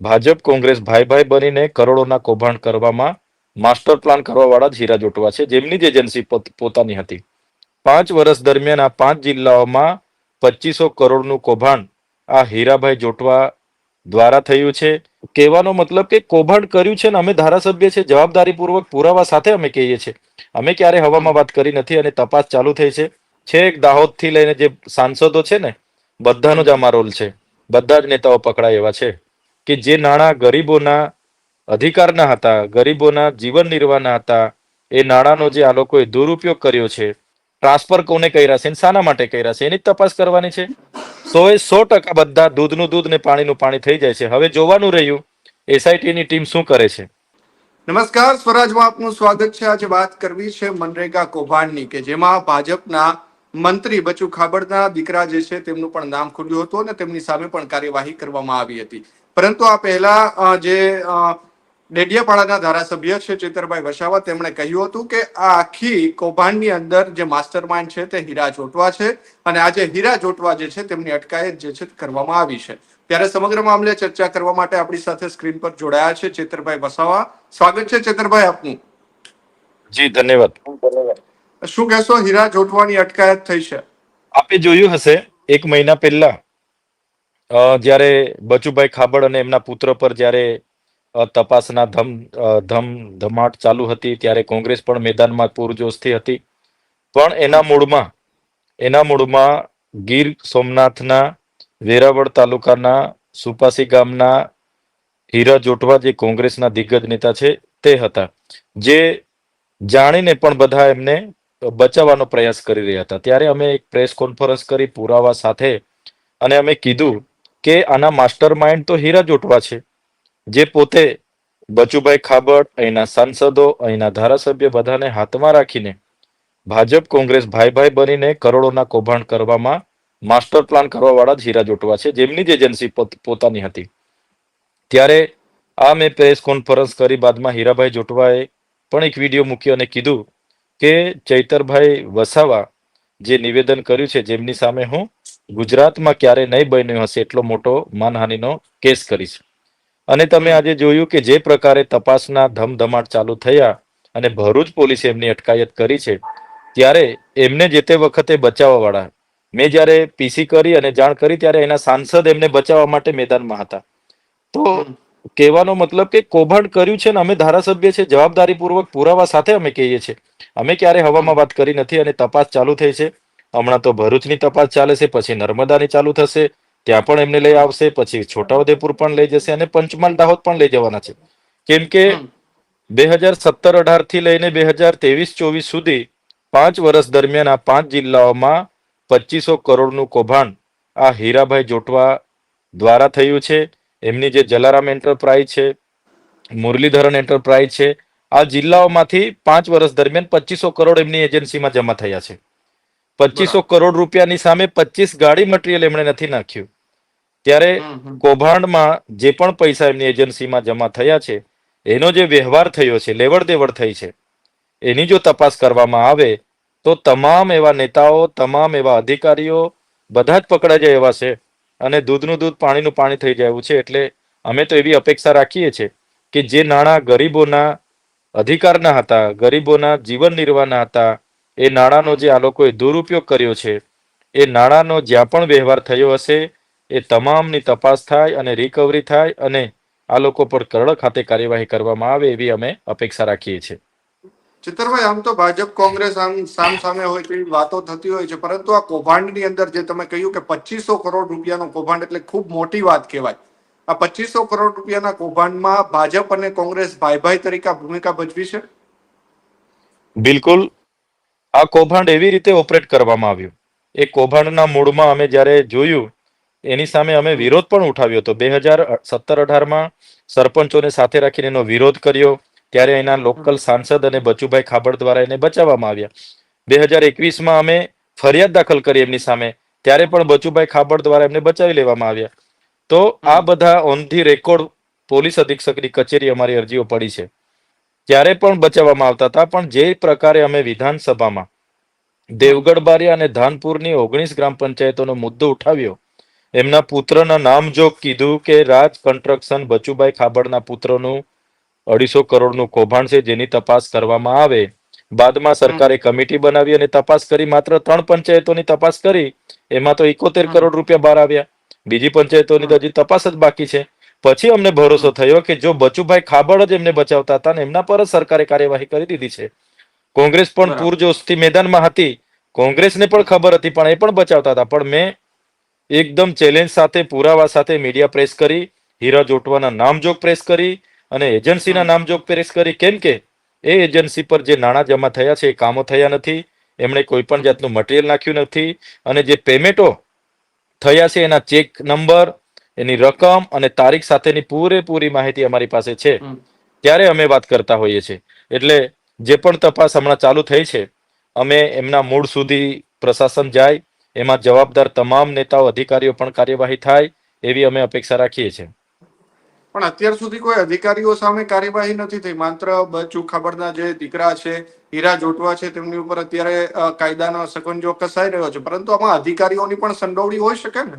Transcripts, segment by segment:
ભાજપ કોંગ્રેસ ભાઈ ભાઈ બનીને કરોડોના કૌભાંડ કરવામાં માસ્ટર પ્લાન કરવાવાળા જ હીરા જોટવા છે. જેમની જ એજન્સી પોત- પોતાની હતી. પાંચ વર્ષ દરમિયાન આ પાંચ જિલ્લાઓમાં પચીસો કરોડનું કૌભાંડ આ હીરાભાઈ જોટવા દ્વારા થયું છે. કહેવાનો મતલબ કે કૌભાંડ કર્યું છે ને અમે ધારાસભ્ય છે, જવાબદારીપૂર્વક પુરાવા સાથે અમે કહીએ છીએ. અમે ક્યારે હવામાં વાત કરી નથી અને તપાસ ચાલુ થઈ છે. છેક દાહોદથી લઈને જે સાંસદો છે ને, બધાનો જ આમાં રોલ છે. બધા જ નેતાઓ પકડાય એવા છે. કે જે નાણાં ગરીબોના અધિકારના હતા, ગરીબોના જીવન નિર્વાહના હતા, એ નાણાંનો જે આ લોકોએ દુરુપયોગ કર્યો છે, ટ્રાન્સફર કોને કર્યા છે શાના માટે કર્યા છે, એની તપાસ કરવાની છે. સો એ સો ટકા બધા દૂધનું દૂધ ને પાણીનું પાણી થઈ જાય છે. હવે જોવાનું રહ્યું, એસઆઈટી ની ટીમ શું કરે છે? નમસ્કાર, સ્વરાજમાં આપનું સ્વાગત છે. આજે વાત કરવી છે મનરેગા કૌભાંડની, કે જેમાં ભાજપના મંત્રી બચુ ખાબડના દીકરા જે છે, તેમનું પણ નામ ખુલ્યું હતું અને તેમની સામે પણ કાર્યવાહી કરવામાં આવી હતી. પરંતુ આ પહેલા જે ડેડિયાપાડાના ધારાસભ્ય છે ચેતરભાઈ વસાવા તેમણે કહ્યું હતું કે આ આખી કૌભાંડની અંદર જે માસ્ટર માઇન્ડ છે તે હીરા જોટવા છે અને આજે હીરા જોટવા જે છે તેમની અટકાયત જે છે કરવામાં આવી છે. ત્યારે સમગ્ર મામલે ચર્ચા કરવા માટે આપણી સાથે સ્ક્રીન પર જોડાયા છે ચેતરભાઈ વસાવા. સ્વાગત છે ચેતરભાઈ આપનું. જી ધન્યવાદ. શું કહેશો હીરા જોટવાની અટકાયત થઈ છે? આપે જોયું હશે એક મહિના પહેલા જ્યારે બચુભાઈ ખાબડ અને એમના પુત્ર પર જ્યારે તપાસના ધમ ધમ, ધમાટ ચાલુ હતી, ત્યારે કોંગ્રેસ પણ મેદાનમાં પૂરજોશથી હતી. પણ એના મૂળમાં એના મૂળમાં ગીર સોમનાથના વેરાવળ તાલુકાના સુપાસી ગામના હીરા જોટવા જે કોંગ્રેસના દિગ્ગજ નેતા છે, તે હતા. જે જાણીને પણ બધા એમને બચાવવાનો પ્રયાસ કરી રહ્યા હતા. ત્યારે અમે એક પ્રેસ કોન્ફરન્સ કરી પુરાવા સાથે, અને અમે કીધું કે આના માસ્ટર માઇન્ડ તો હીરા જોટવા છે. જે પોતે બચુભાઈ ખાબડ, અહીંના સાંસદો, અહીંના ધારાસભ્ય બધાને હાથમાં રાખીને ભાજપ, કોંગ્રેસ ભાઈ ભાઈ બનીને કરોડોના કૌભાંડ કરવામાં માસ્ટર પ્લાન કરવાવાળા જ હીરા જોટવા છે, જેમની જ એજન્સી પોત- પોતાની હતી. ત્યારે આ મેં પ્રેસ કોન્ફરન્સ કરી, બાદમાં હીરાભાઈ જોટવાએ પણ એક વીડિયો મૂક્યો અને કીધું કે ચૈતરભાઈ વસાવા જે નિવેદન કર્યું છે, જેમની સામે હું ગુજરાતમાં ક્યારે નહીં બન્યો હશે એટલો મોટો માનહાનિનો કેસ કરીશ. અને તમે આજે જોયું કે જે પ્રકારે તપાસના ધમધમાટ ચાલુ થયા અને ભરૂચ પોલીસે એમની અટકાયત કરી છે ત્યારે એમને જે તે વખતે બચાવવા વાળા મેં જ્યારે પીસી કરી અને જાણ કરી ત્યારે એના સાંસદ એમને બચાવવા માટે મેદાનમાં હતા. તો કહેવાનો મતલબ કે કૌભાંડ કર્યું છે ને અમે ધારાસભ્ય છે જવાબદારીપૂર્વક પુરાવા સાથે અમે કહીએ છીએ. અમે ક્યારે હવામાં વાત કરી નથી અને તપાસ ચાલુ થઈ છે. હમણાં તો ભરૂચની તપાસ ચાલે છે પછી નર્મદાની ચાલુ થશે ત્યાં પણ એમને લઈ આવશે પછી છોટાઉદેપુર પણ લઈ જશે અને પંચમહાલ દાહોદ પણ લઈ જવાના છે. કેમ કે બે હજાર સત્તર અઢારથી લઈને બે હજાર ત્રેવીસ ચોવીસ સુધી પાંચ વર્ષ દરમિયાન આ પાંચ જિલ્લાઓમાં પચીસો કરોડનું કૌભાંડ આ હીરાભાઈ જોટવા દ્વારા થયું છે. એમની જે જલારામ એન્ટરપ્રાઇઝ છે મુરલીધરન એન્ટરપ્રાઇઝ છે આ જિલ્લાઓમાંથી પાંચ વર્ષ દરમિયાન પચીસો કરોડ એમની એજન્સીમાં જમા થયા છે. પચીસો કરોડ રૂપિયાની સામે પચીસ ગાડી મટીરિયલ એમણે નથી નાખ્યું ત્યારે. કૌભાંડમાં જે પણ પૈસા એમની એજન્સીમાં જમા થયા છે એનો જે વ્યવહાર થયો છે લેવડ દેવડ થઈ છે એની જો તપાસ કરવામાં આવે તો તમામ એવા નેતાઓ તમામ એવા અધિકારીઓ બધા જ પકડાઈ જાય એવા છે અને દૂધનું દૂધ પાણીનું પાણી થઈ જાય એવું છે એટલે અમે તો એવી અપેક્ષા રાખીએ છીએ કે જે નાણાં ગરીબોના અધિકારના હતા ગરીબોના જીવન નિર્વાહના હતા એ નાણાંનો જે આ લોકોએ દુરુપયોગ કર્યો છે એ નાણાંનો જ્યાં પણ વ્યવહાર થયો હશે એ તમામની તપાસ થાય અને રિકવરી થાય અને આ લોકો પર કરડ ખાતે કાર્યવાહી કરવામાં આવે એવી અમે અપેક્ષા રાખીએ છીએ. ચિત્તરભાઈ આમ તો ભાજપ કોંગ્રેસ આમ સામ સામે હોય તેવી વાતો થતી હોય છે પરંતુ આ કૌભાંડની અંદર જે તમે કહ્યું કે પચીસો કરોડ રૂપિયાનો કૌભાંડ એટલે ખૂબ મોટી વાત કહેવાય. આ પચીસો કરોડ રૂપિયાના કૌભાંડમાં ભાજપ અને કોંગ્રેસ ભાઈ ભાઈ તરીકે ભૂમિકા ભજવી છે? બિલકુલ આ કૌભાંડ એવી રીતે ઓપરેટ કરવામાં આવ્યું. એ કૌભાંડના મૂળમાં અમે જ્યારે જોયું એની સામે અમે વિરોધ પણ ઉઠાવ્યો હતો. બે હજાર સત્તર અઢારમાં સરપંચોને સાથે રાખીને એનો વિરોધ કર્યો. ત્યારે એના લોકલ સાંસદ અને બચુભાઈ ખાબડ દ્વારા એને બચાવવામાં આવ્યા. બે હજાર એકવીસમાં અમે ફરિયાદ દાખલ કરી એમની સામે. ત્યારે પણ બચુભાઈ ખાબડ દ્વારા એમને બચાવી લેવામાં આવ્યા. તો આ બધા ઓન ધી રેકોર્ડ પોલીસ અધિક્ષકની કચેરી અમારી અરજીઓ પડી છે. ત્યારે પણ બચાવવામાં આવતા હતા પણ જે પ્રકારે અમે વિધાનસભામાં દેવગઢ બારિયા અને ધાનપુરની ઓગણીસ ગ્રામ પંચાયતોનો મુદ્દો ઉઠાવ્યો એમના પુત્રના નામ જો કીધું કે રાજ કન્સ્ટ્રક્શન બચુભાઈ ખાબડના પુત્રનું અઢીસો કરોડનું કૌભાંડ છે જેની તપાસ કરવામાં આવે. બાદમાં સરકારે કમિટી બનાવી અને તપાસ કરી માત્ર ત્રણ પંચાયતોની તપાસ કરી એમાં તો એકોતેર કરોડ રૂપિયા બહાર આવ્યા. બીજી પંચાયતોની તો હજી તપાસ જ બાકી છે. પછી અમને ભરોસો થયો કે જો બચુભાઈ ખાબડ જ એમને બચાવતા હતા ને એમના પર જ સરકારે કાર્યવાહી કરી દીધી છે. કોંગ્રેસ પણ પૂરજોશથી મેદાનમાં હતી. કોંગ્રેસને પણ ખબર હતી પણ એ પણ બચાવતા હતા. પણ મેં એકદમ ચેલેન્જ સાથે પુરાવા સાથે મીડિયા પ્રેસ કરી હીરા જોટવાના નામજોગ પ્રેસ કરી અને એજન્સીના નામજોગ પ્રેસ કરી. કેમ કે એ એજન્સી પર જે નાણાં જમા થયા છે એ કામો થયા નથી. એમણે કોઈ પણ જાતનું મટીરિયલ નાખ્યું નથી. અને જે પેમેન્ટો થયા છે એના ચેક નંબર એની રકમ અને તારીખ સાથેની પૂરેપૂરી માહિતી અમારી પાસે છે. ત્યારે અમે વાત કરતા હોઈએ છીએ. એટલે જે પણ તપાસ હમણાં ચાલુ થઈ છે અમે એમના મૂળ સુધી પ્રશાસન જાય એમાં જવાબદાર તમામ નેતાઓ અધિકારીઓ પણ કાર્યવાહી થાય એવી અમે અપેક્ષા રાખીએ છીએ. પણ અત્યાર સુધી કોઈ અધિકારીઓ સામે કાર્યવાહી નથી થઈ. માત્ર બચુ ખબરના જે દીકરા છે હીરા જોટવા છે તેમની ઉપર અત્યારે કાયદાનો સકંજો કસાઈ રહ્યો છે. પરંતુ આમાં અધિકારીઓની પણ સંડોવણી હોઈ શકે ને?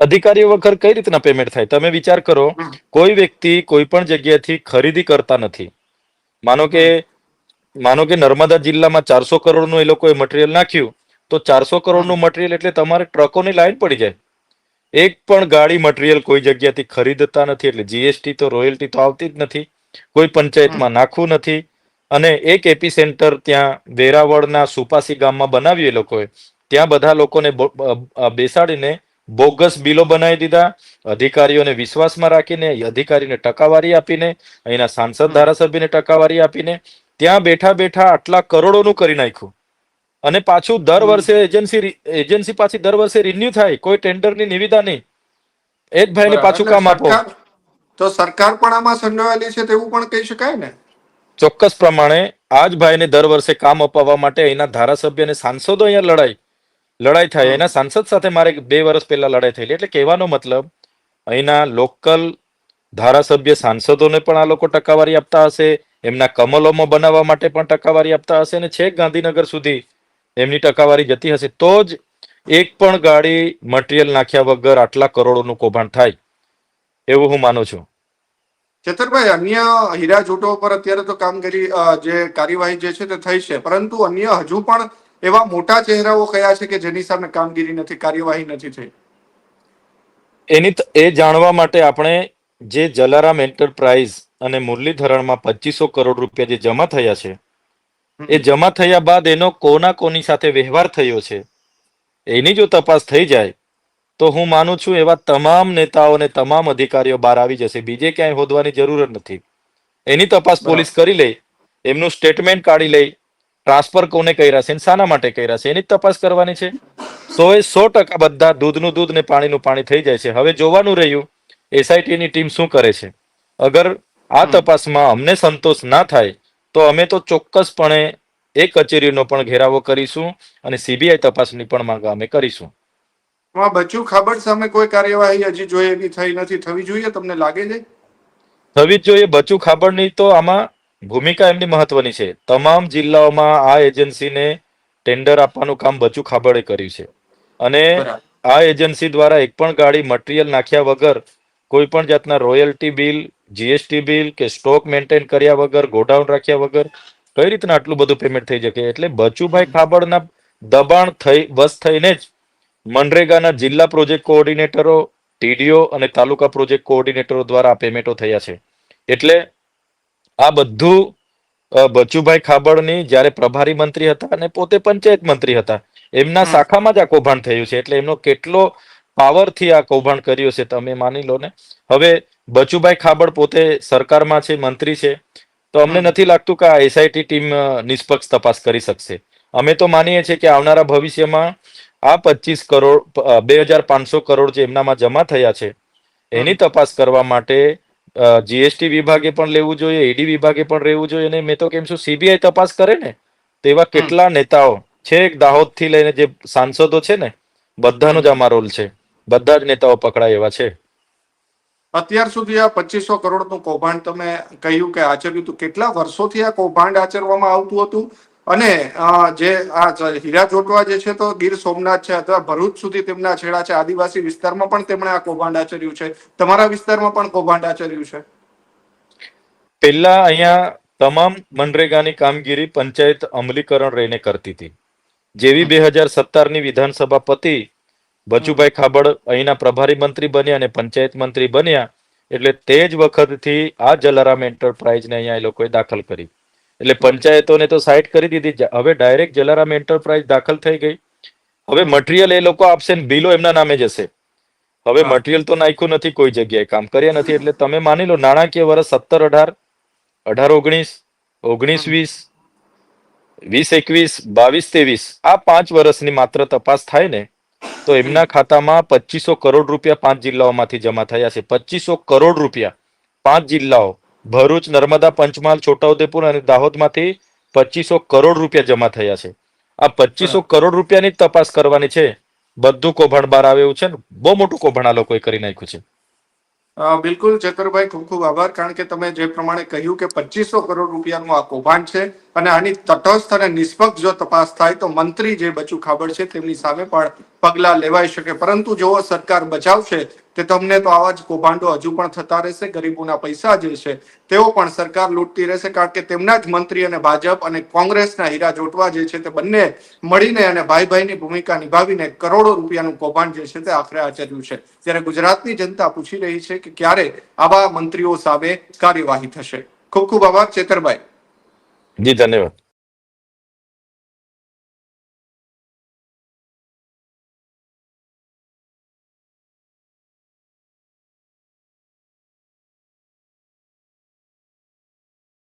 અધિકારીઓ વગર કઈ રીતના પેમેન્ટ થાય? તમે વિચાર કરો કોઈ વ્યક્તિ કોઈ પણ જગ્યાથી ખરીદી કરતા નથી. માનો કે માનો કે નર્મદા જિલ્લામાં ચારસો કરોડનું એ લોકોએ મટીરિયલ નાખ્યું તો ચારસો કરોડનું મટીરિયલ એટલે તમારે ટ્રકોની લાઈન પડી જાય. એક પણ ગાડી મટીરિયલ કોઈ જગ્યાથી ખરીદતા નથી એટલે જીએસટી તો રોયલ્ટી તો આવતી જ નથી. કોઈ પંચાયતમાં નાખવું નથી. અને એક એપી સેન્ટર ત્યાં વેરાવળના સુપાસી ગામમાં બનાવ્યું એ લોકોએ. ત્યાં બધા લોકોને બેસાડીને બોગસ બિલો બનાવી દીધા. અધિકારીઓને વિશ્વાસમાં રાખીને અધિકારીને ટકાવારી આપીને અહીંના સાંસદ. ધારાસભ્યને ટકાવારી આપીને ત્યાં બેઠા બેઠા આટલા કરોડોનું કરી નાખ્યું. અને પાછું દર વર્ષે એજન્સી એજન્સી પાછી દર વર્ષે રિન્યુ થાય. કોઈ ટેન્ડરની નિવિદા નહીં. એ જ ભાઈને. પાછું કામ આપો. તો સરકાર પણ આમાં સંડોવાયેલી છે તેવું પણ કહી શકાય ને? ચોક્કસ પ્રમાણે આ જ ભાઈને દર વર્ષે કામ અપાવવા માટે અહીંના ધારાસભ્ય અને સાંસદો અહીંયા લડાઈ. લડાઈ થાય. એના સાંસદ સાથે મારે બે વર્ષ પહેલા લડાઈ થયેલી. એટલે કહેવાનો મતલબ, અહીંના લોકલ ધારાસભ્ય સાંસદોને પણ આ લોકો ટકાવારી આપતા હશે, એમના કમલોમાં બનાવવા માટે પણ ટકાવારી આપતા હશે અને છેક ગાંધીનગર સુધી એમની ટકાવારી જતી હશે. તો જ એક પણ ગાડી મટીરિયલ નાખ્યા વગર આટલા કરોડોનું કૌભાંડ થાય. એવું હું માનું છું. ચેતરભાઈ, અન્ય હીરા જોટો પર અત્યારે તો કામગીરી જે કાર્યવાહી જે છે તે થઈ છે. પરંતુ અન્ય હજુ પણ એવા મોટા ચહેરાઓ કયા છે કે જેની સામે કામગીરી નથી કાર્યવાહી નથી થઈ? એની એ જાણવા માટે આપણે જે જલારામ એન્ટરપ્રાઇઝ અને મુરલીધરણમાં પચીસો કરોડ રૂપિયા જે જમા થયા છે એ જમા થયા બાદ એનો કોના કોની સાથે વ્યવહાર થયો છે એની જો તપાસ થઈ જાય તો હું માનું છું એવા તમામ નેતાઓ અને તમામ અધિકારીઓ બહાર આવી જશે. બીજે ક્યાંય હોદવાની જરૂર નથી. એની તપાસ પોલીસ કરી લે એમનું સ્ટેટમેન્ટ કાઢી લે ટ્રાન્સફર કોને કર્યા છે શાના માટે કર્યા છે એની તપાસ કરવાની છે. સો એ સો ટકા બધા દૂધનું દૂધ ને પાણીનું પાણી થઈ જાય છે. હવે જોવાનું રહ્યું એસઆઈટી ની ટીમ શું કરે છે? અગર આ તપાસમાં અમને સંતોષ ના થાય તો અમે તો ચોક્કસપણે એ કચેરીનો પણ ઘેરાવો કરીશું અને સીબીઆઈ તપાસની પણ માંગ અમે કરીશું. આમાં બચુ ખાબડ સામે કોઈ કાર્યવાહી હજી જોઈએ એવી થઈ નથી. થવી જોઈએ તમને લાગે છે? થવી જોઈએ. બચુ ખાબડની તો આમાં ભૂમિકા એમની મહત્વની છે. તમામ જિલ્લાઓમાં આ એજન્સીને ટેન્ડર આપવાનું કામ બચુ ખાબડે કર્યું છે. અને આ એજન્સી દ્વારા એક પણ ગાડી મટીરિયલ નાખ્યા વગર કોઈ પણ જાતના રોયલ્ટી બિલ જીએસટી બિલ કે સ્ટોક મેન્ટેન કર્યા વગર ગોડાઉન રાખ્યા વગર કઈ રીતના આટલું બધું પેમેન્ટ થઈ શકે? એટલે બચુભાઈ ખાબડના દબાણ થઈ વસ થઈને જ મનરેગાના જિલ્લા પ્રોજેક્ટ કોઓર્ડિનેટરો ટીડીઓ અને તાલુકા પ્રોજેક્ટ કોઓર્ડિનેટરો દ્વારા આ પેમેન્ટો થયા છે. એટલે આ બધું બચુભાઈ ખાબડની જ્યારે પ્રભારી મંત્રી હતા અને પોતે પંચાયત મંત્રી હતા એમના શાખામાં જ આ કૌભાંડ થયું છે. એટલે એમનો કેટલો પાવરથી આ કૌભાંડ કર્યું છે તમે માની લો ને. હવે બચુભાઈ ખાબડ પોતે સરકારમાં છે મંત્રી છે. તો અમને નથી લાગતું કે આ એસઆઈટી ટીમ નિષ્પક્ષ તપાસ કરી શકશે. અમે તો માનીએ છીએ કે આવનારા ભવિષ્યમાં આ પચીસ કરોડ બે હજાર પાંચસો કરોડ જે એમનામાં જમા થયા છે એની તપાસ કરવા માટે જીએસટી વિભાગે પણ લેવું જોઈએ ઈડી વિભાગે પણ રહેવું જોઈએ અને મેં તો કેમ છું સીબીઆઈ તપાસ કરે ને તેવા કેટલા નેતાઓ છેક દાહોદથી લઈને જે સાંસદો છે ને બધાનો જ આમાં રોલ છે. બધા જ નેતાઓ પકડાય એવા છે. અત્યાર સુધી આ પચીસો કરોડનું કૌભાંડ તમે કહ્યું કે આચર્યું હતું. કેટલા વર્ષોથી આ કૌભાંડ આચરવામાં આવતું હતું? અને જે, આ હીરા ચોટવા જે છે તો ગીર સોમનાથ છે અથવા ભરૂચ સુધી તેમના છેડા છે. આદિવાસી વિસ્તારમાં પણ તેમણે આ કૌભાંડ આચર્યું છે. તમારા વિસ્તારમાં પણ કૌભાંડ આચર્યું છે? પહેલા અહીંયા તમામ મનરેગાની કામગીરી પંચાયત અમલીકરણ રહીને કરતી હતી. જેવી બે હજાર સત્તરની વિધાનસભા પતિ બચુભાઈ ખાબડ અહીંના પ્રભારી મંત્રી બન્યા અને પંચાયત મંત્રી બન્યા એટલે તે જ વખતથી આ જલારામ એન્ટરપ્રાઇઝને અહીંયા એ લોકોએ દાખલ કરી. એટલે પંચાયતોને તો સાઇટ કરી દીધી. હવે ડાયરેક્ટ જલારામ એન્ટરપ્રાઇઝ દાખલ થઈ ગઈ. હવે મટીરિયલ એ લોકો આપશે ને બિલો એમના નામે જશે હવે. મટીરિયલ તો નાખ્યું નથી કોઈ જગ્યાએ કામ કર્યા નથી. એટલે તમે માની લો નાણાકીય વર્ષ સત્તર અઢાર અઢાર ઓગણીસ ઓગણીસ વીસ વીસ એકવીસ બાવીસ ત્રેવીસ આ પાંચ વર્ષની માત્ર તપાસ થાય ને તો એમના ખાતામાં પચીસો કરોડ રૂપિયા પાંચ જિલ્લાઓમાંથી જમા થયા છે. પચીસો કરોડ રૂપિયા પાંચ જિલ્લાઓ ભરૂચ નર્મદા પંચમહાલ છોટાઉદેપુર અને દાહોદમાંથી પચીસો કરોડ રૂપિયા જમા થયા છે. આ પચીસો કરોડ રૂપિયાની તપાસ કરવાની છે. બધું કૌભાંડ બહાર આવે એવું છે ને બહુ મોટું કૌભાંડ આ લોકોએ કરી નાખ્યું છે. બિલકુલ ચેતરભાઈ ખૂબ ખૂબ આભાર કારણ કે તમે જે પ્રમાણે કહ્યું કે પચીસો કરોડ રૂપિયાનું આ કૌભાંડ છે અને આની તટસ્થ અને નિષ્પક્ષ જો તપાસ થાય તો મંત્રી જે બચુ ખાબડ છે તેમની સામે પણ પગલા લેવાઈ શકે. પરંતુ જો સરકાર બચાવશે તે તમને તો આવા જ કૌભાંડો હજુ પણ થતા રહેશે, ગરીબોના પૈસા જે છે, તેઓ પણ સરકાર લૂંટતી રહેશે, કારણ કે તેમના જ મંત્રી અને ભાજપ અને કોંગ્રેસના હીરા જોટવા જે છે તે બંને મળીને અને ભાઈ ભાઈની ભૂમિકા નિભાવીને કરોડો રૂપિયાનું કૌભાંડ જે છે તે આખરે આચર્યું છે. ત્યારે ગુજરાતની જનતા પૂછી રહી છે કે ક્યારે આવા મંત્રીઓ સામે કાર્યવાહી થશે. ખૂબ ખૂબ આભાર, ચેતરભાઈ. જી, ધન્યવાદ.